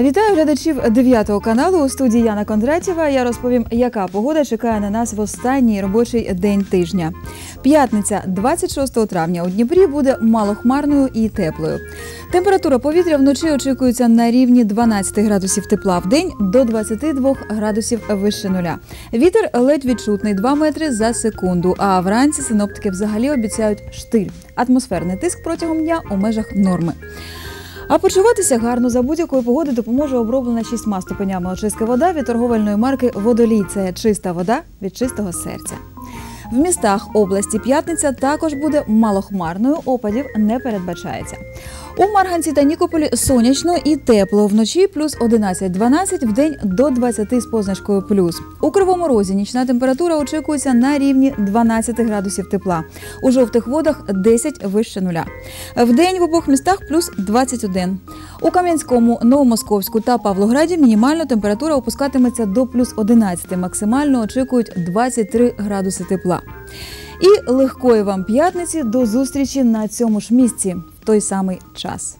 Вітаю глядачів 9 каналу у студії Яна Кондратєва. Я розповім, яка погода чекає на нас в останній робочий день тижня. П'ятниця, 26 травня, у Дніпрі буде малохмарною і теплою. Температура повітря вночі очікується на рівні 12 градусів тепла в день до 22 градусів вище нуля. Вітер ледь відчутний 2 метри за секунду. А вранці синоптики взагалі обіцяють штиль. Атмосферний тиск протягом дня у межах норми. А почуватися гарно за будь-якої погоди допоможе оброблена шістьма ступенями очистки вода від торговельної марки Водолій. Це чиста вода від чистого серця. В містах області п'ятниця також буде малохмарною, опадів не передбачається. У Марганці та Нікополі сонячно і тепло. Вночі плюс 11-12, в день до 20 з позначкою плюс. У Кривому Розі нічна температура очікується на рівні 12 градусів тепла. У жовтих водах 10 вище нуля. В день в обох містах плюс 21. У Кам'янському, Новомосковську та Павлограді мінімальна температура опускатиметься до плюс 11, максимально очікують 23 градуси тепла. І легкої вам п'ятниці до зустрічі на цьому ж місці в той самий час.